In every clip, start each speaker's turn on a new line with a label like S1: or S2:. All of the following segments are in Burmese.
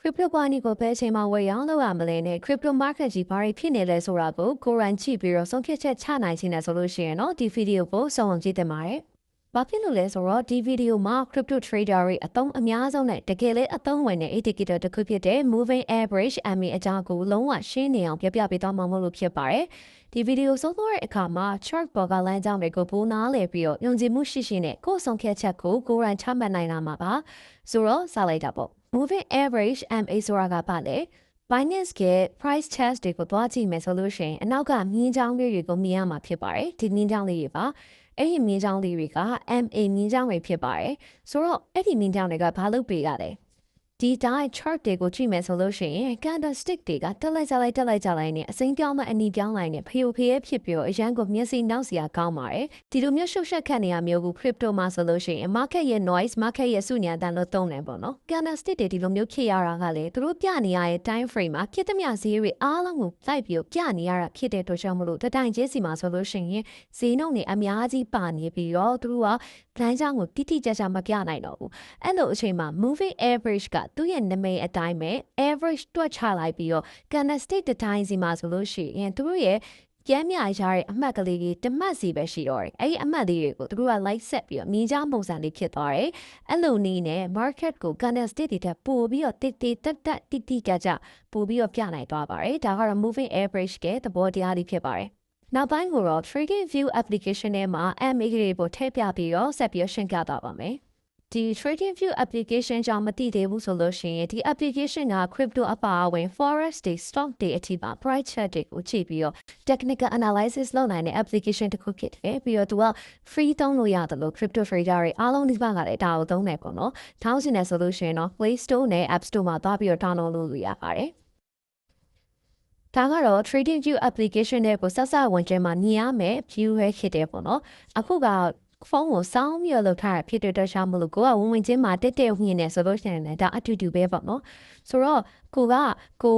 S1: crypto ဘာနီကိုဘယ်အချိန်မှဝယ်ရောင်းလုပ်ရမလဲနဲ့ crypto market ကြီးဘာတွေဖြစ်နေလဲဆိုတာကိုကိုရန်ကြည့်ပြီးတော့ဆုံးဖြတ်ချက်ချနိုင်ခြင်းနဲ့ဆိုလို့ရှိရင်တော့ဒီဗီဒီယိုကိုစောင့်အောင်ကြည့်တင်ပါတယ်။ဘာဖြစ်လို့လဲဆိုတော့ဒီဗီဒီယိုမှာ crypto trader တွေအသုံးအများဆုံးနဲ့တကယ်လည်းအသုံးဝင်တဲ့ indicator တစ်ခုဖြစ်တဲ့ moving average MA အကြောင်းကိုလုံးဝရှင်းနေအောင်ပြပြပေးသွားမှာမဟုတ်လို့ဖြစ်ပါတယ်။ဒီဗီဒီယိုဆုံးသွားတဲ့အခါမှာ chart ပေါ်ကလမ်းကြောင်းတွေကိုပိုနားလည်ပြီးတော့ယုံကြည်မှုရှိရှိနဲ့ကိုယ်ဆုံးဖြတ်ချက်ကိုကိုရန်ချမှတ်နိုင်လာမှာပါ။ဆိုတော့စလိုက်တာပေါ့။ moving average MA ဆိုတာကပါလေ Binance က price test တွေကိုသွားကြည့်မယ်ဆိုလို့ရှိရင်အနောက်ကမြင်းချောင်းလေးတွေကိုမြင်ရမှာဖြစ်ပါတယ်ဒီမြင်းချောင်းလေးတွေပါအဲ့ဒီမြင်းချောင်းလေးတွေက MA မြင်းချောင်းတွေဖြစ်ပါတယ်ဆိုတော့အဲ့ဒီမြင်းချောင်းတွေကဘာလို့ပေးရလဲ ဒီတိုင်း chart တွေကိုကြည့်မယ်ဆိုလို့ရှိရင် candlestick တွေကတက်လိုက်ကြလိုက်တက်လိုက်ကြလိုက်နဲ့အစိမ်းပြောင်းမှအနီပြောင်းလိုက်နဲ့ဖျို့ဖျဲဖြစ်ပြီးတော့အရန်ကိုမျက်စိနောက်စရာကောင်းပါတယ်ဒီလိုမျိုးရှုပ်ရှက်ခတ်နေရမျိုးကို crypto မှာဆိုလို့ရှိရင် market ရဲ့ noise market ရဲ့စုညာတန်လို့သုံးတယ်ပေါ့နော် candlestick တွေဒီလိုမျိုးဖြစ်ရတာကလေသူတို့ပြနေရတဲ့ time frame မှာဖြစ်သမျှဈေးတွေအားလုံးကိုလိုက်ပြီးတော့ပြနေရတာဖြစ်တဲ့အတွက်ကြောင့်မလို့တတိုင်ချင်းစီမှာဆိုလို့ရှိရင်ဈေးနှုန်းတွေအများကြီးပါနေပြီးတော့သူတို့က လမ်းကြောင်းကိုတိတိကျကျမပြနိုင်တော့ဘူးအဲ့လိုအချိန်မှာ moving average ကသူ့ရဲ့နာမည်အတိုင်းပဲ average တွက်ချလိုက်ပြီးတော့ candlestick တစ်တိုင်းစီမှာဆိုလို့ရှိရင်သူတို့ရဲ့ကျမ်းမြရရတဲ့အမှတ်ကလေးကြီးတစ်မှတ်စီပဲရှိတော့တယ်။အဲ့ဒီအမှတ်လေးတွေကိုသူတို့က like set ပြီးတော့မြင်းချပုံစံလေးဖြစ်သွားတယ်။အဲ့လိုနည်းနဲ့ market ကို candlestick တွေတက်ပို့ပြီးတော့တိတိတက်တက်တိတိကျကျပို့ပြီးတော့ပြနိုင်သွားပါတယ်။ဒါကတော့ moving average ကသဘောတရားလေးဖြစ်ပါတယ်။ နောက်ပိုင်းကိုတော့ trading view application ထဲမှာ MA တွေကိုထည့်ပြပြီးတော့ဆက်ပြီးရှင်းပြသွားပါမယ်။ဒီ trading view application ကြောင့်မသိသေးဘူးဆိုလို့ရှိရင်ဒီ application က crypto အပါအဝင် forex တွေ stock တွေအထိပါ price chart တွေကိုကြည့်ပြီးတော့ technical analysis လုပ်နိုင်တဲ့ application တစ်ခုဖြစ်တယ်ပြီးတော့သူက free သုံးလို့ရတယ်လို့ crypto trader တွေအားလုံးဒီဘက်ကလည်းဒါကိုသုံးတယ်ပေါ့နော်ထောင်းစင်တယ်ဆိုလို့ရှိရင်တော့ Play Store နဲ့ App Store မှာသွားပြီးတော့ download လုပ်လို့ရပါတယ် ဒါကတော့ trading view application နဲ့ကိုဆက်ဆက်ဝင်ကျဲမှာမြင်ရမယ် view ပဲဖြစ်တယ်ပေါ့နော်အခုကဖုန်းကိုစောင်းပြီးတော့လုပ်ထားတာဖြစ်တဲ့အတွက်ကြောင့်မလို့ကိုကဝင်ဝင်ချင်းမှာတက်တက်ဝင်နေဆိုလို့ရှိရင်လည်းဒါအတူတူပဲပေါ့နော်ဆိုတော့ကိုကကို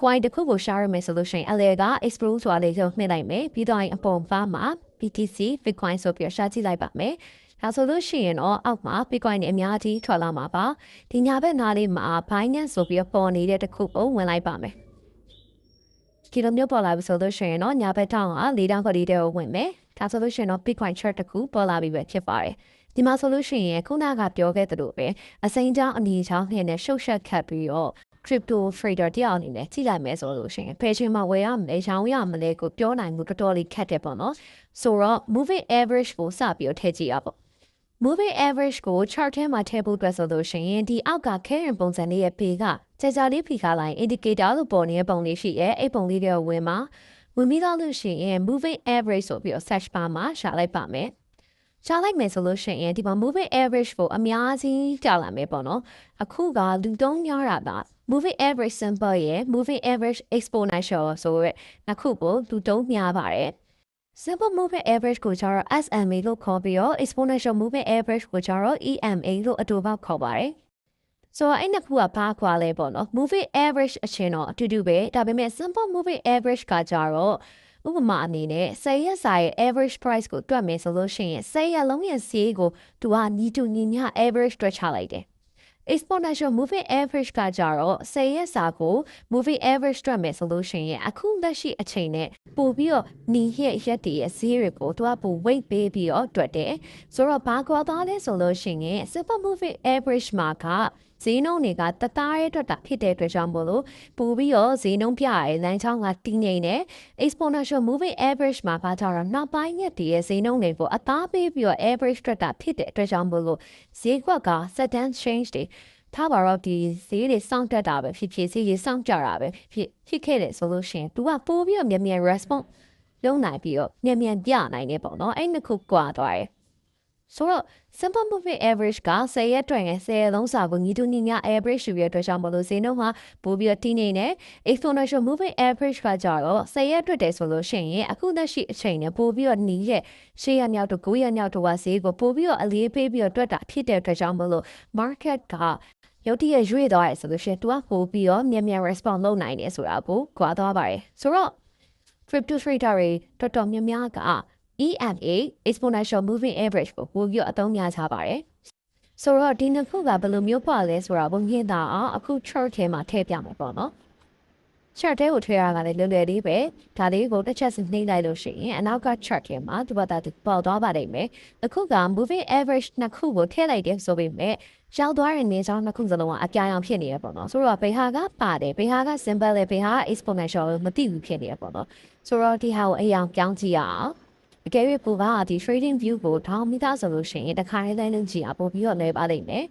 S1: coin တစ်ခုကို share ရမယ်ဆိုလို့ရှိရင်အလဲက explore ဆိုတာလေးကိုမှတ်လိုက်မယ်ပြီးတော့အပေါ်ပါမှာ BTC Bitcoin ဆိုပြီး share ကြည့်လိုက်ပါမယ်ဒါဆိုလို့ရှိရင်တော့အောက်မှာ Bitcoin နဲ့အများကြီးထွက်လာမှာပါဒီညာဘက်နားလေးမှာ Binance ဆိုပြီးပေါ်နေတဲ့တစ်ခုကိုဝင်လိုက်ပါမယ် ကီလိုမျိုးပေါ်လာပြီဆိုလို့ရှိရင်တော့ညာဘက်ထောင်းက၄တောင်းခွက်လေးတဲ့ကိုဝင်မယ်ဒါဆိုလို့ရှိရင်တော့ Bitcoin chart တစ်ခုပေါ်လာပြီပဲဖြစ်ပါတယ်ဒီမှာဆိုလို့ရှိရင်ခုနကပြောခဲ့သလိုပဲအစိမ်းချောင်းအနေချောင်းနဲ့နဲ့ရှုပ်ရှက်ခတ်ပြီးတော့ crypto trader တယောက်အနေနဲ့ကြည့်လိုက်မယ်ဆိုလို့ရှိရင်ဖယ်ချင်းမှာဝယ်ရမလဲရောင်းရမလဲကိုပြောနိုင်မှုတော်တော်လေးခက်တယ်ပေါ့နော်ဆိုတော့ moving average ကိုစပြီးတော့ထည့်ကြည့်ရပါ moving average ကို chart ထဲမှာထည့်ဖို့အတွက်ဆိုလို့ရှိရင်ဒီအောက်ကခဲရင်ပုံစံလေးရဲ့ပေက ကြာကြာလေးဖိခါလိုက် indicator လို့ပေါ်နေတဲ့ပုံလေးရှိရဲ့အဲ့ပုံလေးတွေဝင်မှာဝင်ပြီးတော့လို့ရှိရင် moving average ဆိုပြီးတော့ search bar မှာရှာလိုက်ပါမယ်ရှာလိုက်မယ်ဆိုလို့ရှိရင်ဒီမှာ moving average ကိုအများကြီးကြာလာမယ်ပေါ့နော်အခုကလူတုံးများတာက moving average simple ရဲ့ moving average exponential ဆိုရဲနှစ်ခုကိုလူတုံးများပါတယ် simple moving average ကိုကျတော့ SMA လို့ခေါ်ပြီးတော့ exponential moving average ကိုကျတော့ EMA လို့အတူပေါက်ခေါ်ပါတယ် ဆိုတော့အဲ့နှစ်ခုကဘာခွာလဲပေါ့နော် moving average အချင်းတော့အတူတူပဲဒါပေမဲ့ simple moving average ကကြတော့ဥပမာအနေနဲ့10ရက်စာရဲ့ average price ကိုတွက်မယ်ဆိုလို့ရှိရင်10ရက်လုံးရဲ့ဈေးကိုသူကညီတူညီမျှ average တွက်ချလိုက်တယ် exponential moving average ကကြတော့10ရက်စာကို moving average တွက်မယ်ဆိုလို့ရှိရင်အခုလက်ရှိအချိန်နဲ့ပို့ပြီးတော့ညီရဲ့ရက်တည်းရဲ့ဈေးတွေကိုသူကပို weight ပေးပြီးတော့တွက်တယ်ဆိုတော့ဘာကွာသွားလဲဆိုလို့ရှိရင် simple moving average မှာက ဈေးနှုန်းတွေကတသားရဲအတွက်တာဖြစ်တဲ့အတွက်ကြောင့်မို့လို့ပို့ပြီးတော့ဈေးနှုန်းပြရဲလမ်းချောင်းကတည်ငြိမ်နေ exponential moving average မှာဘာကြောင့်နောက်ပိုင်းရက်တည်းရဲ့ဈေးနှုန်းတွေကိုအသားပေးပြီးတော့ average အတွက်တာဖြစ်တဲ့အတွက်ကြောင့်မို့လို့ဈေးကွက်က sudden change တွေထားပါတော့ဒီဈေးတွေစောင့်တက်တာပဲဖြစ်ဖြစ်ဈေးကြီးစောင့်ကြတာပဲဖြစ်ဖြစ်ခဲ့တယ်ဆိုလို့ရှိရင် तू ကပို့ပြီးတော့မြန်မြန် response လုံးနိုင်ပြီးတော့မြန်မြန်ပြနိုင်နေပေါ့နော်အဲ့နှစ်ခုကွာသွားတယ် ဆိုတော့ simple moving average က10ရက်တွင်10ရက်လုံးစာကိုညီတူညီမျှ average ယူရတဲ့အတွက်ကြောင့်မလို့ဈေးနှုန်းမှာပိုပြီးတော့တည်နေတယ် exponential moving average ကကြတော့10ရက်တွက်တယ်ဆိုလို့ရှိရင်အခုသက်ရှိအချိန်နဲ့ပိုပြီးတော့နီးရဲ့10ရက်မြောက်တော့9ရက်မြောက်တော့ဈေးကိုပိုပြီးတော့အလေးပေးပြီးတော့တွက်တာဖြစ်တဲ့အတွက်ကြောင့်မလို့ market ကရုတ်တရက်ရွေ့သွားရဆိုလို့ရှိရင် तू ကပို့ပြီးတော့မြန်မြန် response လုပ်နိုင်တယ်ဆိုတာကိုကြွားသွားပါတယ်ဆိုတော့ crypto trader တွေတော်တော်များများက EMA exponential moving average ကိုပို့ပြီးအသုံးများကြပါတယ်ဆိုတော့ဒီနှစ်ခုကဘယ်လိုမျိုးပေါ့လဲဆိုတာဘုံရင်းတာအောင်အခု chart ထဲမှာထည့်ပြမယ်ပေါ့နော် chart ထဲကိုထည့်ရတာလည်းလွယ်လွယ်လေးပဲဒါလေးကိုတစ်ချက်စီနှိမ့်လိုက်လို့ရှိရင်အနောက်က chart ထဲမှာဒီဘက်သားပေါ်သွားပါလိမ့်မယ်အခုက moving average နှစ်ခုကိုထည့်လိုက်တယ်ဆိုပေမဲ့ရောက်သွားတဲ့နေကြောင်းနှစ်ခုစလုံးကအပြာရောင်ဖြစ်နေရပေါ့နော်ဆိုတော့ဘေဟာကပါတယ်ဘေဟာက symbol လေဘေဟာက exponential လို့မသိဘူးဖြစ်နေရပေါ့နော်ဆိုတော့ဒီဟာကိုအရင်ပြောင်းကြည့်ရအောင် အကယ်၍ပူကဒီ trading view ကိုထောင်းမိသားဆိုလို့ရှိရင်တစ်ခါလေးလည်းလုံးကြည့်အောင်ပို့ပြီးတော့လဲပါလိမ့်မယ်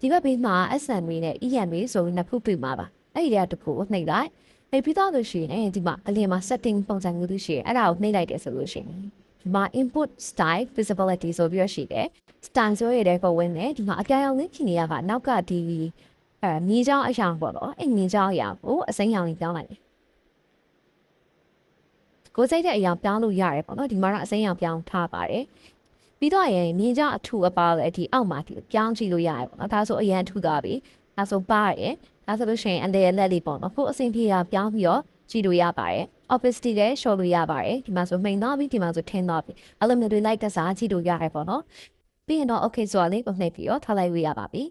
S1: ဒီဘက်ဘေးမှာ SME နဲ့ EMA ဆိုပြီးနှစ်ခုပြမှာပါအဲ့ဒီတည်းတစ်ခုကိုနှိပ်လိုက်နှိပ်ပြီးတော့လို့ရှိရင်ဒီမှာအလင်းမှာ setting ပုံစံမျိုးလို့ရှိရင်အဲ့ဒါကိုနှိပ်လိုက်တယ်ဆိုလို့ရှိရင်ဒီမှာ input style visibility ဆိုပြီးရရှိတယ် style ဆိုရတဲ့ကိုဝင်တယ်ဒီမှာအပြောင်အောင်လေးဖြစ်နေရတာနောက်ကဒီအဲမြေချောင်းအရာပေါ့နော်အဲ့မြေချောင်းအရာကိုအစိမ်းရောင်လေးပြောင်းလိုက်တယ် ကိုစိတ်တဲ့အရာပြောင်းလို့ရတယ်ပေါ့နော်ဒီမှာတော့အစိမ်းရောင်ပြောင်းထားပါတယ်ပြီးတော့ရင်မြေချောင်းအထူအပါလည်းဒီအောက်မှာဒီပြောင်းကြည့်လို့ရတယ်ပေါ့နော်ဒါဆိုအရင်ထူသွားပြီဒါဆိုပါရယ်ဒါဆိုလို့ရှိရင်အလေလက်လေးပေါ့နော်ခုအစိမ်းပြေတာပြောင်းပြီးတော့ကြည့်လို့ရပါတယ် opacity လည်း show လို့ရပါတယ်ဒီမှာဆိုမှိန်သွားပြီဒီမှာဆိုထင်းသွားပြီအဲ့လိုမျိုးတွေ like တစားကြည့်လို့ရတယ်ပေါ့နော်ပြီးရင်တော့ okay ဆိုတာလေးကိုနှိပ်ပြီးတော့ထားလိုက်လို့ရပါပြီ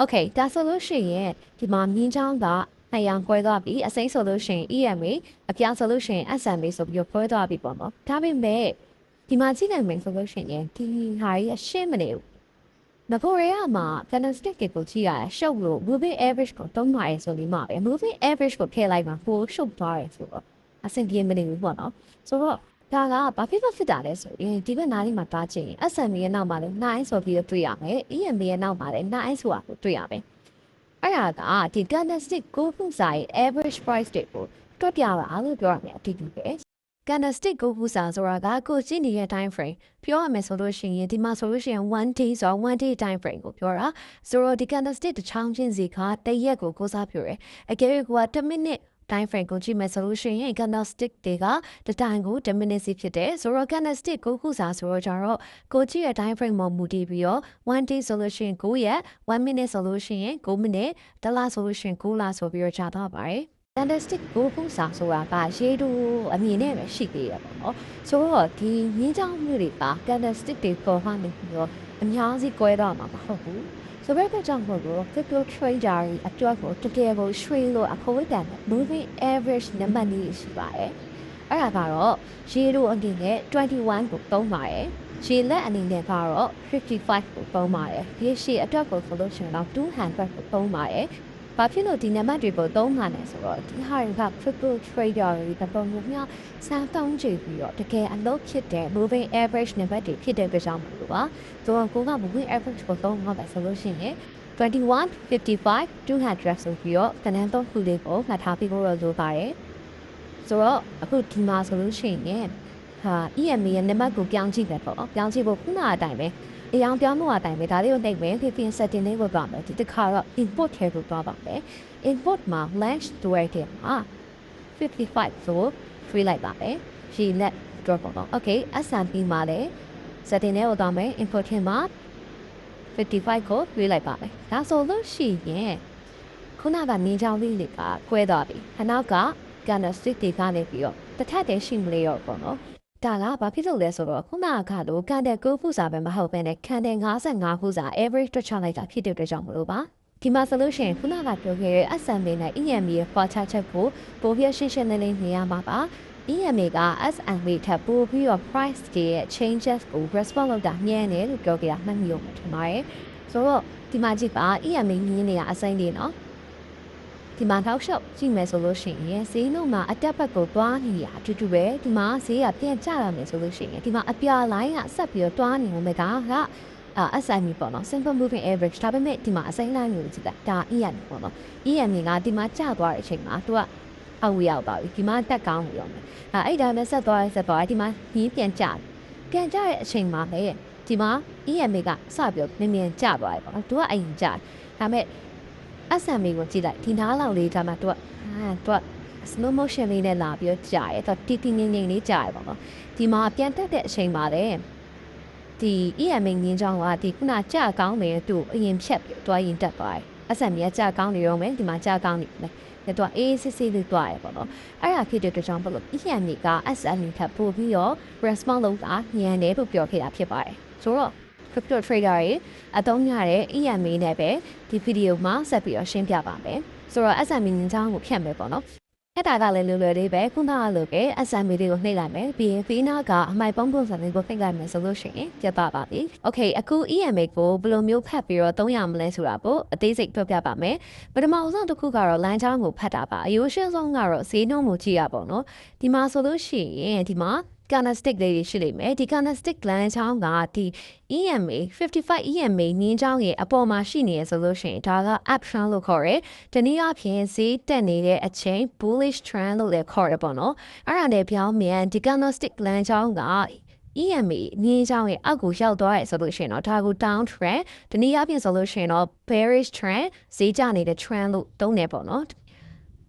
S1: okay ဒါဆိုလို့ရှိရင်ဒီမှာမြင်းချောင်းက နှစ်ရောင်ခွဲသွားပြီအစိမ်းဆိုလို့ရှိရင် EMA အပြာဆိုလို့ရှိရင် SMA ဆိုပြီးတော့ခွဲသွားပြီပေါ့နော်ဒါပေမဲ့ဒီမှာကြည့်နိုင်မယ်ဆိုလို့ရှိရင်ဒီဟာကြီးအရှင်းမနေဘူးငကိုရေကမှာ candlestick ကိုကြည့်ရရှုပ်လို့ moving average ကိုတုံးပါရဲဆိုပြီးမှပဲ moving average ကိုထည့်လိုက်မှာပိုရှုပ်သွားရဲဆိုတော့အဆင်ပြေမနေဘူးပေါ့နော်ဆိုတော့ဒါကဘာဖြစ်လို့ဖြစ်တာလဲဆိုရင်ဒီဘက်နားလေးမှာတားချင် SMA ရဲ့နောက်မှာလည်း9ဆိုပြီးတော့တွေ့ရမယ် EMA ရဲ့နောက်မှာလည်း9ဆိုတာကိုတွေ့ရမယ် အဲ့ဒါကဒီ candlestick ကိုခုစားရဲ့ average price တွေကိုတွက်ပြပါလို့ပြောရမယ်အတိအကျပဲ candlestick ကိုခုစားဆိုတာကကိုကြည့်နေတဲ့ time frame ပြောရမယ်ဆိုလို့ရှိရင်ဒီမှာဆိုလို့ရှိရင်1 day ဆိုတော့1 day time frame ကိုပြောတာဆိုတော့ဒီ candlestick တစ်ချောင်းချင်းစီကတရက်ကိုကိုစားပြရဲအကယ်၍က1 minute time frame ကိုကြည့်မယ်ဆိုလို့ရှိရင် candlestick တွေကတတိုင်းကို10 minutes စီဖြစ်တယ်ဆိုတော့ candlestick ကိုခုစားဆိုတော့ကြတော့ကိုကြည့်ရဲ့ time frame မှာမူတည်ပြီးတော့1 day ဆိုလို့ရှိရင်9ရက်1 minute ဆိုလို့ရှိရင်9 minute တလဆိုလို့ရှိရင်9လဆိုပြီးတော့ကြာတော့ပါတယ် fantastic ကိုခုစားဆိုတာကရေးတူအမြင်နဲ့ပဲရှိသေးရပါတော့ဆိုတော့ဒီငင်းချောင်းမျိုးတွေက fantastic တွေပေါ်မှနေပြီးတော့အများကြီး꿰တော့မှာမဟုတ်ဘူး ဆိုတော့ဒါကြောင့်မို့လို့ crypto trader တွေအတွက်ကိုတကယ်ကိုရွှေလို့အခိုးတန်တဲ့ moving average နံပါတ်ကြီးရှိပါတယ်အဲ့ဒါကတော့ရေးတူအနေနဲ့21ကိုသုံးပါတယ်ရှည်လက်အနေနဲ့ကတော့55ကိုပုံးပါတယ်ဒီရှည်အတွက်ကိုဆိုလို့ရှိရင်တော့200ကိုပုံးပါတယ် ဘာဖြစ်လို့ဒီနံပါတ်တွေကိုသုံးမှာလဲဆိုတော့ဒီဟာတွေက crypto trader တွေတပုံမျိုးများစမ်းတောင်းကြည့်ပြီးတော့တကယ်အလုပ်ဖြစ်တဲ့ moving average နံပါတ်တွေဖြစ်တဲ့ကြောင့်မလို့ပါဆိုတော့ကိုက moving average ကိုသုံးမှာပဲဆိုလို့ရှိရင်21 55 200ဆိုပြီးတော့ကဏ္ဍသုံးခုလေးကိုမှတ်ထားပြီးဖို့ရလိုပါတယ်ဆိုတော့အခုဒီမှာဆိုလို့ရှိရင်ဟာ EMA ရဲ့နံပါတ်ကိုပြောင်းကြည့်တယ်ပေါ့နော်ပြောင်းကြည့်ဖို့ခုနအတိုင်းပဲ အရောင်ပြောင်းမှုအတိုင်းပဲဒါလေးကိုနှိပ်မယ် VPN setting လေးကိုသွားမယ်ဒီတစ်ခါတော့ input ထဲကိုသွားပါမယ် input မှာ length duration မှာ55ဆို free လိုက်ပါမယ် G let drop ပေါ့နော် okay SMP မှာလည်း setting လေးကိုသွားမယ် input ထဲမှာ55ကို free လိုက်ပါမယ်ဒါဆိုလို့ရှိရင်ခုနကနေကြောင်လေးတွေကကွဲသွားပြီခနောက်က candlestick တွေကနေပြီးတော့တစ်ထပ်တည်းရှိမလို့ရောပေါ့နော် ဒါကဘာဖြစ်လို့လဲဆိုတော့ခုနကလိုကန်တဲ့9ခုစာပဲမဟုတ်ဘဲနဲ့ကန်တဲ့55ခုစာ average တွက်ချလိုက်တာဖြစ်တဲ့အတွက်ကြောင့်မလို့ပါဒီမှာဆိုလို့ရှိရင်ခုနကပြောခဲ့တဲ့ SMA နဲ့ EMA ရဲ့ for chart ချက်ကိုပိုပြီးရှင်းရှင်းလင်းလင်းမြင်ရမှာပါ EMA က SMA ထပ်ပို့ပြီးတော့ price တွေရဲ့ changes ကို respond လုပ်တာညံ့တယ်လို့ပြောကြတာမှတ်မိလို့ထင်ပါတယ်ဆိုတော့ဒီမှာကြည့်ပါ EMA ညင်းနေရအစိမ့်လေးနော် ဒီမှာထောက်လျှောက်ကြည့်မယ်ဆိုလို့ရှိရင်ဈေးနှုန်းမှာအတက်ဘက်ကိုတွားနေရအတူတူပဲဒီမှာဈေးကပြန်ကျလာမယ်ဆိုလို့ရှိရင်ဒီမှာအပြာလိုင်းကဆက်ပြီးတော့တွားနေမယ်ဒါကအာ SME ပေါ့နော် simple moving average ဒါပေမဲ့ဒီမှာအစိမ်းလိုင်းမျိုးကြည့်တာဒါ EM ပေါ့နော် EM ကဒီမှာကျသွားတဲ့အချိန်မှာသူကအောက်ဝရောက်ပါပြီဒီမှာတက်ကောင်းပြီရောမယ်အဲအဲ့ဒါနဲ့ဆက်သွားဆက်သွားဒီမှာညီးပြန်ကျပြန်ကျတဲ့အချိန်မှာလေဒီမှာ EM ကစပြီးတော့မြင်မြင်ကျသွားတယ်ပေါ့နော်သူကအရင်ကျဒါပေမဲ့ SMA ကိုကြည့်လိုက်ဒီနားလောက်လေးဒါမှသူကအာသူက slow motion လေးနဲ့လာပြီးတော့ကြာရဲသူတီတီငိမ့်ငိမ့်လေးကြာရဲပေါ့နော်ဒီမှာပြန်တက်တဲ့အချိန်ပါလေဒီ EMA ငင်းချောင်းကဒီခုနကြာကောင်းနေတဲ့သူ့အရင်ဖြတ်ပြီးတွားရင်တက်သွားတယ် SMA ကကြာကောင်းနေရောမယ်ဒီမှာကြာကောင်းနေတယ်လေတော့အေးစစ်စစ်လေးတွားရပေါ့နော်အဲ့ဒါဖြစ်တဲ့အတွက်ကြောင့်ဘလို့ EMA က SMA ထပ်ပို့ပြီးတော့ response လုပ်တာညံတယ်လို့ပြောခဲ့တာဖြစ်ပါတယ်ဆိုတော့ crypto trader တွေအသုံးရတဲ့ EMA နဲ့ပဲဒီဗီဒီယိုမှာဆက်ပြီးတော့ရှင်းပြပါမယ်ဆိုတော့ SME ငင်းချောင်းကိုဖြတ်မယ်ပေါ့နော်အဲ့ဒါကလည်းလွယ်လွယ်လေးပဲခုနကလိုပဲ SME တွေကိုနှိပ်လိုက်မယ်ပြီးရင်ဖီနာကအမိုက်ပုံးပုံစံတွေကိုနှိပ်လိုက်မယ်ဆိုလို့ရှိရင်ပြတ်သွားပါပြီ။ Okay အခု EMA ကိုဘယ်လိုမျိုးဖတ်ပြီးတော့သုံးရမလဲဆိုတာကိုအသေးစိတ်ပြောပြပါမယ်။ပထမဆုံးတစ်ခုကတော့လမ်းကြောင်းကိုဖတ်တာပါ။အယိုးရှင်းဆုံးကတော့ဈေးနှုန်းကိုကြည့်ရပါတော့။ဒီမှာဆိုလို့ရှိရင်ဒီမှာ candlestick လေးတွေရှိလိမ့်မယ်ဒီ candlestick လမ်းချောင်းကဒီ EMA 55 EMA နင်းချောင်းရဲ့အပေါ်မှာရှိနေရဆိုလို့ရှိရင်ဒါက up trend လို့ခေါ်တယ်။ဒီနည်းအားဖြင့်ဈေးတက်နေတဲ့အချိန် bullish trend လို့လည်းခေါ်ရပေါ့နော်။အဲ့ဒါနဲ့ပြောင်းမြန်ဒီ candlestick လမ်းချောင်းက EMA နင်းချောင်းရဲ့အောက်ကိုရောက်သွားရဆိုလို့ရှိရင်တော့ဒါကို down trend ဒီနည်းအားဖြင့်ဆိုလို့ရှိရင်တော့ bearish trend ဈေးကျနေတဲ့ trend လို့သုံးနေပေါ့နော်။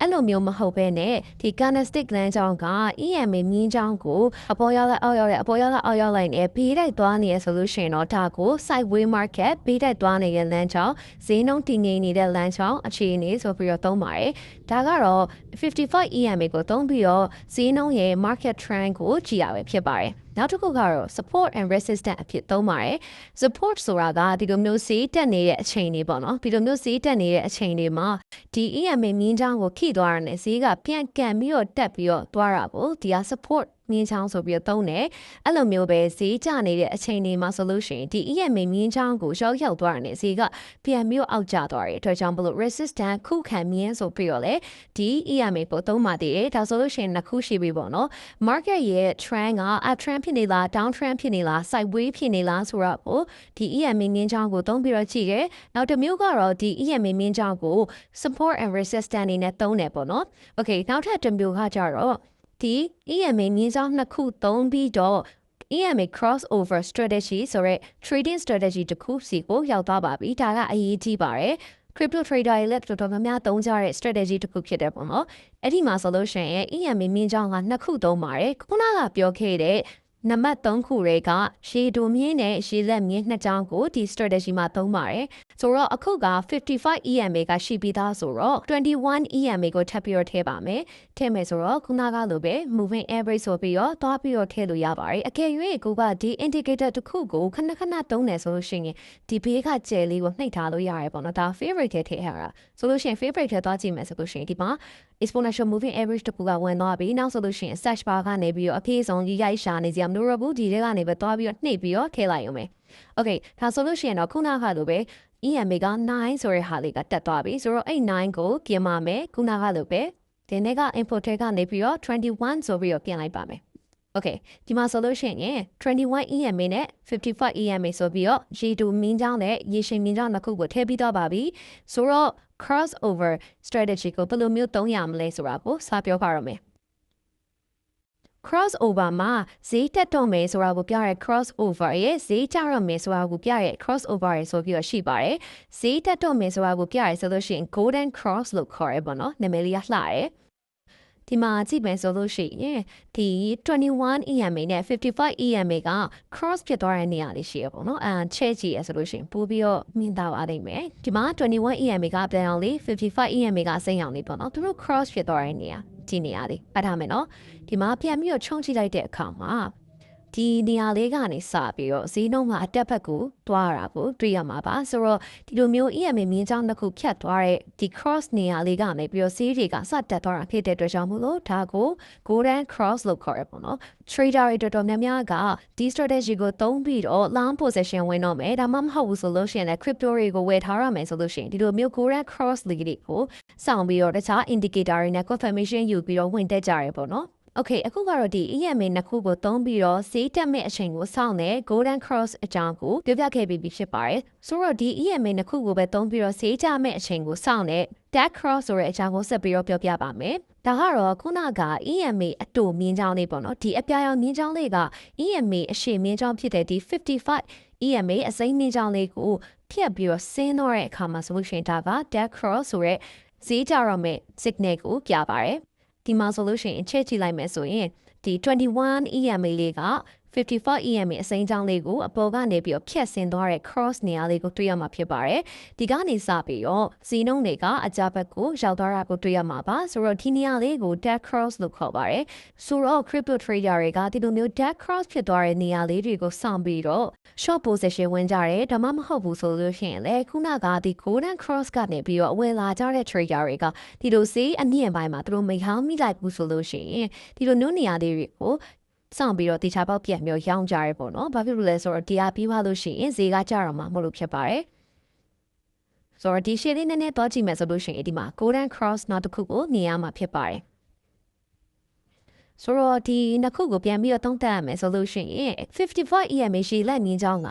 S1: အဲ့လိုမျိုးမဟုတ်ဘဲနဲ့ဒီ candlestick လမ်းကြောင်းက EMA မြင်းကြောင်းကိုအပေါ်ရောက်လိုက်အောက်ရောက်လိုက်အပေါ်ရောက်လိုက်အောက်ရောက်လိုက်နေဘေးတိုက်သွားနေရဆိုလို့ရှိရင်တော့ဒါကို sideway market ဘေးတိုက်သွားနေတဲ့လမ်းကြောင်းဈေးနှုန်းတည်ငြိမ်နေတဲ့လမ်းကြောင်းအခြေအနေဆိုပြီးတော့သုံးပါတယ်ဒါကတော့55 EMA ကိုသုံးပြီးတော့ဈေးနှုန်းရဲ့ market trend ကိုကြည့်ရပဲဖြစ်ပါတယ် နောက်တစ်ခုကတော့ support and resistance အဖြစ်သုံးပါတယ် support ဆိုတာကဒီလိုမျိုးဈေးတက်နေတဲ့အချိန်တွေပေါ့နော်ဒီလိုမျိုးဈေးတက်နေတဲ့အချိန်တွေမှာဒီ EMA မြင်းချောင်းကိုခိသွားရတဲ့ဈေးကပြန်ကန်ပြီးတော့တက်ပြီးတော့သွားတာပေါ့ဒီက support မြင်းချောင်းဆိုပြီးတော့သုံးတယ်အဲ့လိုမျိုးပဲဈေးကျနေတဲ့အချိန်တွေမှာဆိုလို့ရှိရင်ဒီ EMA မြင်းချောင်းကိုရောက်ရောက်သွားတဲ့ဈေးကပြန်ပြီးအောက်ကျသွားတယ်အတွက်ကြောင့်ဘလို့ resistant ခုခံမြင်းဆိုပြီးတော့လေဒီ EMA ပို့သုံးပါသေးတယ်ဒါဆိုလို့ရှိရင်နှစ်ခုရှိပြီပေါ့နော် market ရဲ့ trend က up trend ဖြစ်နေလား down trend ဖြစ်နေလား sideways ဖြစ်နေလားဆိုတော့ဒီ EMA မြင်းချောင်းကိုသုံးပြီးတော့ကြည့်တယ်နောက်တစ်မျိုးကတော့ဒီ EMA မြင်းချောင်းကို support and resistance အနေနဲ့သုံးတယ်ပေါ့နော် okay နောက်ထပ်တစ်မျိုးကကြတော့ ဒီ EMA မြင်းဆောင်နှစ်ခုသုံးပြီးတော့ EMA crossover strategy ဆိုရဲ trading strategy တစ်ခုစီကိုရောက်သွားပါပြီဒါကအရေးကြီးပါတယ် crypto trader တွေလည်းတော်တော်များများသုံးကြတဲ့ strategy တစ်ခုဖြစ်တယ်ပေါ့နော်အဲ့ဒီမှာဆိုလို့ရှိရင် EMA မြင်းကြောင်းကနှစ်ခုသုံးပါတယ်ခုနကပြောခဲ့တဲ့ နံပါတ်3ခုတွေကရှေဒိုမြင်းနဲ့ရှေလက်မြင်းနှစ်ချောင်းကိုဒီ strategy မှာသုံးပါတယ်ဆိုတော့အခုက55 EMA ကရှိပြီးသားဆိုတော့21 EMA ကိုထပ်ပြီးတော့ထည့်ပါမယ်ထည့်မယ်ဆိုတော့ခုနကလိုပဲ moving average ဆိုပြီးတော့သွားပြီးတော့ထည့်လို့ရပါတယ်အကယ်၍ကိုကဒီ indicator တစ်ခုကိုခဏခဏသုံးတယ်ဆိုလို့ရှိရင်ဒီဘေးကကျယ်လေးကိုနှိပ်ထားလို့ရတယ်ပေါ့နော်ဒါ favorite ထဲထည့်ရတာဆိုလို့ရှိရင် favorite ထဲသွားကြည့်မယ်ဆိုလို့ရှိရင်ဒီမှာ exponential moving average တခုကဝင်သွားပြီနောက်ဆိုလို့ရှိရင် search bar ကနေပြီးတော့အပြည့်စုံကြီးရိုက်ရှာနေကြမလို့ရဘူးဒီထဲကနေပဲသွားပြီးတော့နှိပ်ပြီးတော့ထည့်လိုက်ရုံပဲ okay ဒါဆိုလို့ရှိရင်တော့ခုနကလိုပဲ EMA က9ဆိုတဲ့ဟာလေးကတက်သွားပြီဆိုတော့အဲ့9ကိုပြင်ပါမယ်ခုနကလိုပဲဒီနေ့က input ထဲကနေပြီးတော့21ဆိုပြီးတော့ပြင်လိုက်ပါမယ် Okay ဒီမှာဆိုလို့ရှိရင်21 EMA နဲ့55 EMA ဆိုပြီးတော့ G2 မင်းကြောင်းနဲ့ရေရှင်မင်းကြောင်းနှစ်ခုကိုထည့်ပြီးတော့ပါပြီဆိုတော့ crossover strategy ကိုဘယ်လိုမျိုးသုံးရမလဲဆိုတာကိုစပြောပါရမယ် crossover မှာဈေးတက်တော့မယ်ဆိုတာကိုပြရဲ crossover ရဲ့ဈေးကျတော့မယ်ဆိုတာကိုပြရဲ crossover ရဲ့ဆိုပြီးတော့ရှိပါတယ်ဈေးတက်တော့မယ်ဆိုတာကိုပြရဲဆိုလို့ရှိရင် golden cross လို့ခေါ်ရပါတော့နာမည်လေးကလှတယ်ဒီမှာကြည့်မယ်ဆိုလို့ရှိရင်ဒီ21 EMA နဲ့55 EMA က cross ဖြစ်သွားတဲ့နေရာလေးရှိရပေါ့နော်အဲချဲ့ကြည့်ရဆိုလို့ရှိရင်ပို့ပြီးတော့မြင်တော့အားနိုင်မယ်ဒီမှာ21 EMA ကပြန်အောင်လေး55 EMA ကစိမ့်အောင်လေးပေါ့နော်သူတို့ cross ဖြစ်သွားတဲ့နေရာ ဒီနေရာလေးပတ်ထားမယ်နော်ဒီမှာပြန်ပြီးတော့ခြုံကြည့်လိုက်တဲ့အခါမှာ ဒီနေရာလေးကနေစပြီးတော့ဈေးနှုန်းမှာအတက်ဘက်ကိုတွားရတာကိုတွေ့ရမှာပါဆိုတော့ဒီလိုမျိုး EMA မြင်းချောင်းတစ်ခုဖြတ်သွားတဲ့ဒီ cross နေရာလေးကနေပြီးတော့ဈေးတွေကစတက်သွားတာဖြစ်တဲ့အတွက်ကြောင့်မို့လို့ဒါကို golden cross လို့ခေါ်ရပေါ့နော် trader တွေတော်တော်များများကဒီ strategy ကိုသုံးပြီးတော့ long position ဝင်တော့မယ်ဒါမှမဟုတ်ဘူးဆိုလို့ရှိရင်လည်း crypto တွေကိုဝယ်ထားရမယ်ဆိုလို့ရှိရင်ဒီလိုမျိုး golden cross လေးတွေကိုစောင့်ပြီးတော့တခြား indicator တွေနဲ့ confirmation ယူပြီးတော့ဝင်တက်ကြရပေါ့နော် Okay အခုကတော့ဒီ EMA နှစ်ခုကိုသုံးပြီးတော့ဈေးတက်မဲ့အချိန်ကိုစောင့်တဲ့ Golden Cross အကြောင်းကိုပြောပြခဲ့ပြီးဖြစ်ပါတယ်။ဆိုတော့ဒီ EMA နှစ်ခုကိုပဲသုံးပြီးတော့ဈေးကျမဲ့အချိန်ကိုစောင့်တဲ့ Dark Cross ဆိုတဲ့အကြောင်းကိုဆက်ပြီးတော့ပြောပြပါမယ်။ဒါကတော့ခုနက EMA အတူမြင်းချောင်းလေးပေါ့နော်။ဒီအပြာရောင်မြင်းချောင်းလေးက EMA အရှိမြင်းချောင်းဖြစ်တဲ့ဒီ55 EMA အစိမ်းမြင်းချောင်းလေးကိုဖြတ်ပြီးတော့ဆင်းတော့တဲ့အခါမှာဆိုလို့ရှိရင်ဒါက Dark Cross ဆိုတဲ့ဈေးကြတော့မဲ့ signal ကိုပြပါတယ်။ ဒီမှာဆိုလို့ရှိရင်ချက်ကြည့်လိုက်မယ်ဆိုရင်ဒီ21 EMA လေးက 54 EMA အစိမ်းချောင်းလေးကိုအပေါ်ကနေပြီးတော့ဖြတ်ဆင်းသွားတဲ့ cross နေရာလေးကိုတွေ့ရမှာဖြစ်ပါတယ်ဒီကနေစပြီးတော့ဇီနုံတွေကအကြဘက်ကိုရောက်သွားတာကိုတွေ့ရမှာပါဆိုတော့ဒီနေရာလေးကို dead cross လို့ခေါ်ပါတယ်ဆိုတော့ crypto trader တွေကဒီလိုမျိုး dead cross ဖြစ်သွားတဲ့နေရာလေးတွေကိုစောင့်ပြီးတော့ short position ဝင်ကြတယ်ဒါမှမဟုတ်ဘူးဆိုလို့ရှိရင်လေခုနကဒီ golden cross ကနေပြီးတော့အဝင်လာကြတဲ့ trader တွေကဒီလိုစေးအမြင့်ပိုင်းမှာသူတို့မိဟောင်းမိလိုက်ဘူးဆိုလို့ရှိရင်ဒီလိုမျိုးနေရာလေးတွေကို စောင့်ပြီးတော့တေချာပေါက်ပြန်မျိုးရောင်းကြရဲပေါ့နော်။ဘာဖြစ်လို့လဲဆိုတော့တရားပြီးသွားလို့ရှိရင်ဈေးကကျတော့မှမဟုတ်လို့ဖြစ်ပါတယ်။ဆိုတော့ဒီရှေ့လေးနည်းနည်းတော့ကြည့်မယ်ဆိုလို့ရှိရင်ဒီမှာ golden cross နောက်တစ်ခုကိုနေရမှာဖြစ်ပါတယ်။ဆိုတော့ဒီနှစ်ခုကိုပြန်ပြီးတော့သုံးသပ်ရမယ်ဆိုလို့ရှိရင်54 EMA ရှည်လက်မြင်းချောင်းက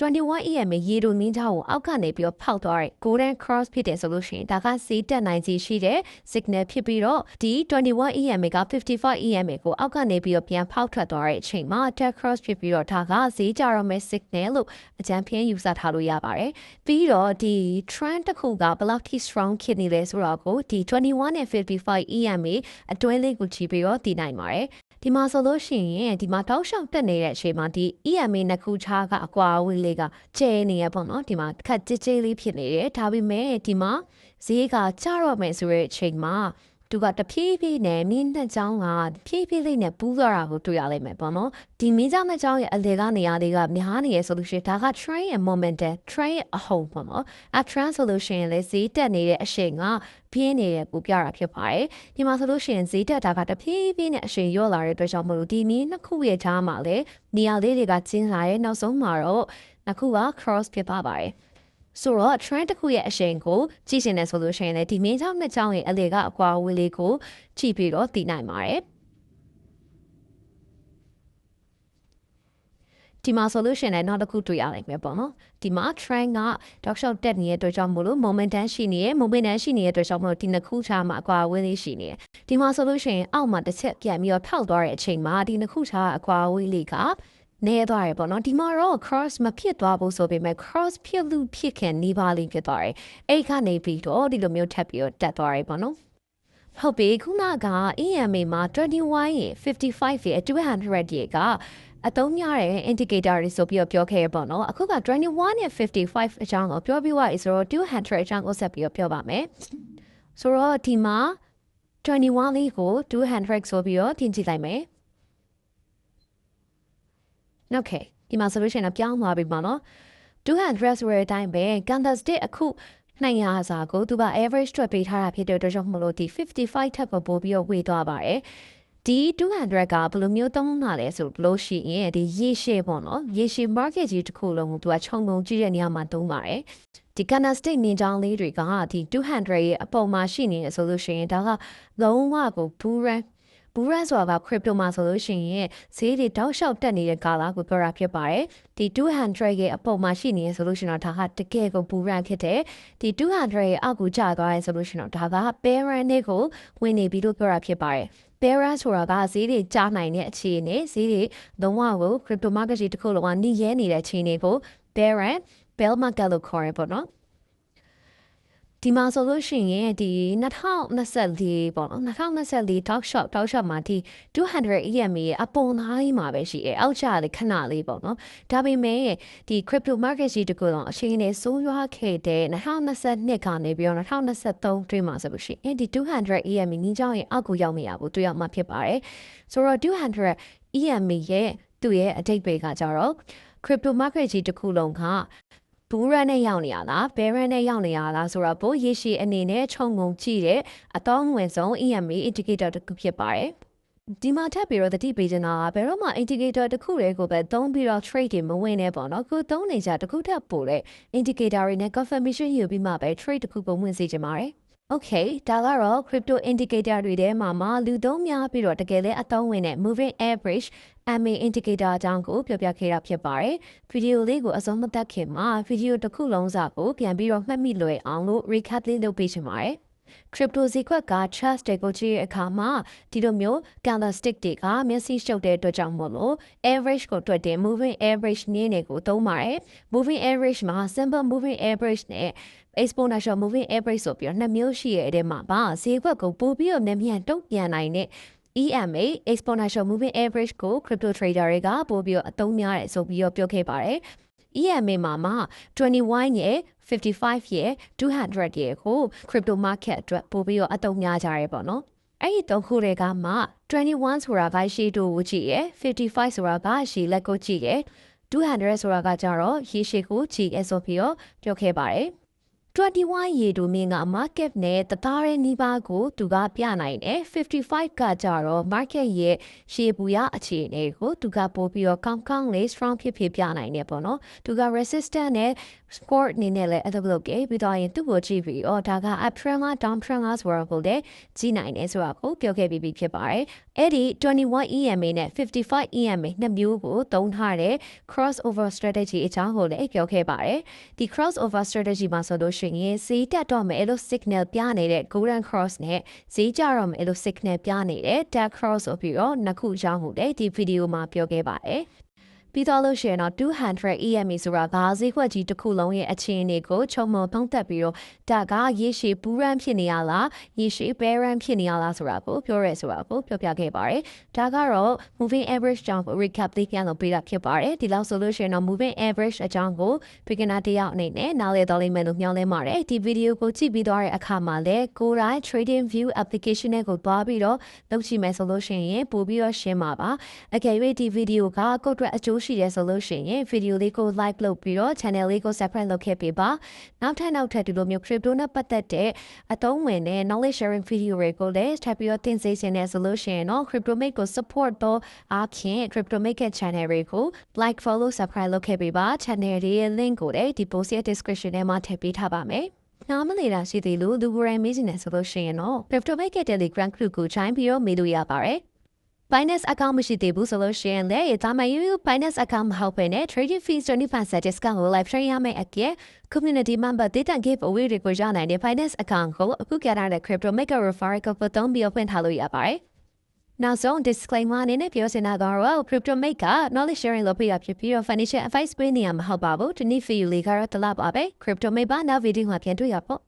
S1: 21 EMA ရေတို့နင်းချောင်းကိုအောက်ကနေပြီးတော့ဖောက်သွားတဲ့ golden cross ဖြစ်တယ်ဆိုလို့ရှိရင်ဒါကစေးတက်နိုင်စီရှိတဲ့ signal ဖြစ်ပြီးတော့ဒီ 21 EMA က 55 EMA ကိုအောက်ကနေပြီးတော့ပြန်ဖောက်ထွက်သွားတဲ့အချိန်မှာ dead cross ဖြစ်ပြီးတော့ဒါကဈေးကြတော့မဲ့ signal လို့အကြံဖျင်းယူဆထားလို့ရပါတယ်ပြီးတော့ဒီ trend တစ်ခုကဘယ်လောက်ထိ strong ဖြစ်နေလဲဆိုတော့ကိုဒီ21နဲ့55 EMA အတွင်းလေးကိုကြည့်ပြီးတော့သိနိုင်ပါတယ် ဒီမှာဆိုလို့ရှိရင်ဒီမှာတောက်လျှောက်တက်နေတဲ့အချိန်မှာဒီ EMA နှစ်ခုခြားကအကွာအဝေးလေးကကျဲနေရပေါ့နော်ဒီမှာခက်ကြဲကြဲလေးဖြစ်နေတယ်ဒါပေမဲ့ဒီမှာဈေးကကျတော့မယ်ဆိုတဲ့အချိန်မှာ သူကတဖြည်းဖြည်းနဲ့မင်းနှစ်ချောင်းကဖြည်းဖြည်းလေးနဲ့ပူးသွားတာကိုတွေ့ရလိမ့်မယ်ပေါ့နော်ဒီမင်းချောင်းနှစ်ချောင်းရဲ့အလေကနေရာလေးကများနေရဆိုလို့ရှိရင်ဒါက train ရဲ့ momentum train ရဲ့အဟုန်ပေါ့နော်အ trend ဆိုလို့ရှိရင်လေဈေးတက်နေတဲ့အချိန်ကပြင်းနေတဲ့ကိုပြတာဖြစ်ပါတယ်ဒီမှာဆိုလို့ရှိရင်ဈေးတက်တာကတဖြည်းဖြည်းနဲ့အချိန်ရော့လာတဲ့အတွက်ကြောင့်မလို့ဒီမင်းနှစ်ခုရဲ့ခြားမှာလေနေရာလေးတွေကကျင်းလာရဲ့နောက်ဆုံးမှာတော့နှစ်ခုက cross ဖြစ်ပါပါတယ် ဆိုတော့ trend တစ်ခုရဲ့အရှိန်ကိုကြည့်ရှင်နေဆိုလို့ရှိရင်လည်းဒီမင်းချောင်းနှစ်ချောင်းရဲ့အလေကအကွာအဝေးလေးကိုကြည့်ပြီးတော့သိနိုင်ပါတယ်ဒီမှာ solution နဲ့နောက်တစ်ခုတွေ့ရနိုင်မယ်ပေါ့နော်ဒီမှာ trend က dog shot တက်နေတဲ့အတွက်ကြောင့်မို့လို့ momentum ရှိနေရယ် momentum ရှိနေတဲ့အတွက်ကြောင့်မို့လို့ဒီနှစ်ခုချာမှာအကွာအဝေးလေးရှိနေတယ်ဒီမှာ solution အောက်မှာတစ်ချက်ပြန်ပြီးတော့ထောက်သွားတဲ့အချိန်မှာဒီနှစ်ခုချာအကွာအဝေးလေးက နေသွားရပေါ့နော်ဒီမှာတော့ cross မဖြစ်သွားဘူးဆိုပေမဲ့ cross ဖြစ်လို့ဖြစ်ခင်နေပါလိမ့်ဖြစ်သွားတယ်အဲ့ကနေပြီးတော့ဒီလိုမျိုးထပ်ပြီးတော့တက်သွားရပေါ့နော်ဟုတ်ပြီခုနက EMA မှာ21ရေ55ရေ200ရေကအသုံးများတဲ့ indicator တွေဆိုပြီးတော့ပြောခဲ့ရပေါ့နော်အခုက21နဲ့55အကြောင်းကိုပြောပြီးွားပြီဆိုတော့200အကြောင်းကိုဆက်ပြီးတော့ပြောပါမယ်ဆိုတော့ဒီမှာ21လေးကို200ဆိုပြီးတော့တင်ကြည့်လိုက်မယ် Okay ဒီမှာဆိုလို့ရှိရင်ပြောင်းသွားပြီပေါ့နော်200ဆိုတဲ့အတိုင်းပဲ Kansas State အခု200စာကိုသူက average ထွက်ပေးထားတာဖြစ်တဲ့အတွက်ကြောင့်မလို့ဒီ55ထပ်ကိုပို့ပြီးတော့ဝေသွားပါတယ်ဒီ200ကဘယ်လိုမျိုးသုံးတာလဲဆိုလို့ရှိရင်ဒီရေရှည်ပေါ့နော်ရေရှည် market ကြီးတစ်ခုလုံးကိုသူကခြုံငုံကြည့်တဲ့နေရာမှာသုံးပါတယ်ဒီ Ghana State နေကြောင်းလေးတွေကဒီ200ရဲ့အပေါ်မှာရှိနေရဆိုလို့ရှိရင်ဒါကလုံးဝကို bull run ဘူးရန်ဆိုတာက crypto မှာဆိုလို့ရှိရင်ဈေးတွေတောက်လျှောက်တက်နေတဲ့ကာလကိုပြောတာဖြစ်ပါတယ်ဒီ200ရဲ့အပေါ်မှာရှိနေရဆိုလို့ရှိရင်တော့ဒါကတကယ်ကိုဘူးရန်ဖြစ်တယ်ဒီ200ရဲ့အောက်ကိုကျသွားရဲဆိုလို့ရှိရင်တော့ဒါက parent တွေကိုဝင်နေပြီလို့ပြောတာဖြစ်ပါတယ် parent ဆိုတာကဈေးတွေကြားနိုင်တဲ့အခြေအနေဈေးတွေလုံးဝကို crypto market ကြီးတစ်ခုလုံးကနှီးရဲနေတဲ့အခြေအနေကို parent bear market လို့ခေါ်ရပေါ့နော် ဒီမှာဆိုလို့ရှိရင်ဒီ2024ပေါ့နော်2024 talk shop talk shop မှာဒီ200 EMA ရဲ့အပေါ်သားကြီးမှာပဲရှိတယ်အောက်ကျလေးခဏလေးပေါ့နော်ဒါပေမဲ့ဒီ crypto market ကြီးတကူတော့အချိန်နဲ့စိုးရွားခဲ့တဲ့2022ကနေပြီးတော့2023တွင်းမှာဆိုလို့ရှိရင်ဒီ200 EMA ညီကြောင်းရဲ့အောက်ကိုရောက်နေရဘူးတွေ့ရမှာဖြစ်ပါတယ်ဆိုတော့200 EMA ရဲ့သူ့ရဲ့အတိတ်ပဲကကြတော့ crypto market ကြီးတစ်ခုလုံးက ဘူးရန်နဲ့ရောက်နေရလားဘဲရန်နဲ့ရောက်နေရလားဆိုတော့ပိုရေရှည်အနေနဲ့ခြုံငုံကြည့်တဲ့အတောင်းဝင်ဆုံး EMA indicator တစ်ခုဖြစ်ပါတယ်ဒီမှာထပ်ပြီးတော့တတိပေးချင်တာကဘယ်တော့မှ indicator တစ်ခုတွေကိုပဲသုံးပြီးတော့ trade တွေမဝင်နဲ့ပေါ့နော်ခုသုံးနေကြတစ်ခုထပ်ပို့တဲ့ indicator တွေနဲ့ confirmation ယူပြီးမှပဲ trade တစ်ခုပုံဝင်စေချင်ပါတယ် Okay ဒါကတော့ crypto indicator တွေထဲမှာမှလူသုံးများပြီးတော့တကယ်လဲအသုံးဝင်တဲ့ moving average MA indicator အကြောင်းကိုပြောပြခဲ့တာဖြစ်ပါတယ်။ဗီဒီယိုလေးကိုအဆုံးမသတ်ခင်မှာဗီဒီယိုတစ်ခုလုံးစာကိုပြန်ပြီးတော့မှတ်မိလွယ်အောင်လို့ recap လေးလုပ်ပေးချင်ပါတယ်။ crypto ဈေးကွက်က trust တွေကိုကြည့်ရအခါမှာဒီလိုမျိုး candlestick တွေကမျက်စိရှုပ်တဲ့အတွက်ကြောင့်မို့လို့ average ကိုတွက်တဲ့ moving average နည်းတွေကိုသုံးပါတယ်။ moving average မှာ simple moving average နဲ့ exponential moving average ဆိုပြီးတော့နှစ်မျိုးရှိရဲ့အဲ့ဒီမှာပါဈေးကွက်ကိုပို့ပြီးတော့မြန်မြန်တုံ့ပြန်နိုင်တဲ့ EMA exponential moving average ကို crypto trader တွေကပို့ပြီးတော့အသုံးများတယ်ဆိုပြီးတော့ပြောခဲ့ပါတယ်။ EMA မှာမှ21ရဲ့55ရဲ့200ရဲ့ကို crypto market အတွက်ပို့ပြီးတော့အသုံးများကြရဲပေါ့နော်။အဲ့ဒီသုံးခုတွေကမှ21ဆိုတာကရှေ့တို့ကိုကြည့်ရယ်55ဆိုတာကရှေ့လက်ကိုကြည့်ရယ်200ဆိုတာကကြတော့ရေရှည်ကိုကြည့်ရဆိုပြီးတော့ပြောခဲ့ပါတယ်။ 21ရေတိုမင်းက market နဲ့တသားရဲ့နီးပါးကိုသူကပြနိုင်တယ်55ကကြတော့ market ရဲ့ရှေးပူရအခြေအနေကိုသူကပို့ပြီးတော့ကောင်းကောင်းလေး strong ဖြစ်ဖြစ်ပြနိုင်တယ်ပေါ့နော်သူက resistant နဲ့ sport အနေနဲ့လည်းအဲ့လိုလုပ်ခဲ့ပြီးတော့ရင်သူ့ကိုကြည့်ပြီးတော့ဒါက up trend လား down trend လားဆိုတာကိုလည်းကြည့်နိုင်တယ်ဆိုတာကိုပြောခဲ့ပြီးပြီဖြစ်ပါတယ် အဲ့ဒီ21 EMA နဲ့55 EMA နှစ်မျိုးကိုသုံးထားတဲ့ crossover strategy အကြောင်းကိုလည်းပြောခဲ့ပါတယ်ဒီ crossover strategy မှာဆိုလို့ရှိရင်ဈေးတက်တော့မယ်အဲ့လို signal ပြနေတဲ့ golden cross နဲ့ဈေးကျတော့မယ်အဲ့လို signal ပြနေတဲ့ dark cross ဆိုပြီးတော့နှစ်ခုအကြောင်းကိုလည်းဒီဗီဒီယိုမှာပြောခဲ့ပါတယ် ပြီးတော့လို့ရှိရင်တော့200 EMA ဆိုတာဘာဈေးခွက်ကြီးတစ်ခုလုံးရဲ့အခြေအနေကိုခြုံမသုံးသပ်ပြီးတော့ဒါကရေရှည်ပူရန်ဖြစ်နေရလားရေရှည်ဘဲရန်ဖြစ်နေရလားဆိုတာကိုပြောရဲဆိုတာကိုပြောပြခဲ့ပါတယ်ဒါကတော့ moving average ကြောင့် recap လေးပြန်လုပ်ပေးတာဖြစ်ပါတယ်ဒီလောက်ဆိုလို့ရှိရင်တော့ moving average အကြောင်းကို beginner တယောက်အနေနဲ့နားလည်တော်လိမ့်မယ်လို့မျှော်လင့်ပါတယ်ဒီဗီဒီယိုကိုကြည့်ပြီးသွားတဲ့အခါမှာလည်းကိုယ်တိုင် trading view application နဲ့ကိုသွားပြီးတော့လုပ်ကြည့်မယ်ဆိုလို့ရှိရင်ပို့ပြီးတော့ရှင်းပါပါအကယ်၍ဒီဗီဒီယိုကကိုယ့်အတွက်အကျိုးရှိတယ်ဆိုလို့ရှိရင်ဗီဒီယိုလေးကို like လုပ်ပြီးတော့ channel လေးကို subscribe လုပ်ခဲ့ပေးပါနောက်ထပ်နောက်ထပ်ဒီလိုမျိုး crypto နဲ့ပတ်သက်တဲ့အသုံးဝင်တဲ့ knowledge sharing video တွေကိုလည်းထပ်ပြီးတော့တင်ဆက်ခြင်းနဲ့ဆိုလို့ရှိရင်တော့ crypto mate ကို support တော့အားဖြင့် crypto mate ရဲ့ channel တွေကို like follow subscribe လုပ်ခဲ့ပေးပါ channel ရဲ့ link ကိုလည်းဒီ post ရဲ့ description ထဲမှာထည့်ပေးထားပါမယ်နားမလည်တာရှိသေးလို့လူကိုယ်တိုင်မေးနေဆိုလို့ရှိရင်တော့ crypto mate ရဲ့ telegram group ကို join ပြီးတော့မေးလို့ရပါတယ် Binance account မရှိသေးဘူးဆိုလို့ရှိရင်လည်းဒါမှမဟုတ် Binance account မဟုတ်ဘဲနဲ့ trading fees 20% discount ကို live train ရမယ့်အပြင် community member data give away တွေကိုရနိုင်တဲ့ Binance account ကိုအခုကြရတဲ့ crypto maker referral code ကိုသုံးပြီးဖွင့်ထားလို့ရပါတယ်။နောက်ဆုံး disclaimer အနေနဲ့ပြောစင်တာကတော့ crypto maker knowledge sharing လုပ်ပြရဖြစ်ပြီးတော့ financial advice ပေးနေရမှာမဟုတ်ပါဘူး။ဒီနေ့ fee လေးကတော့တလပါပဲ crypto maker နောက် video မှာပြန်တွေ့ရပေါ့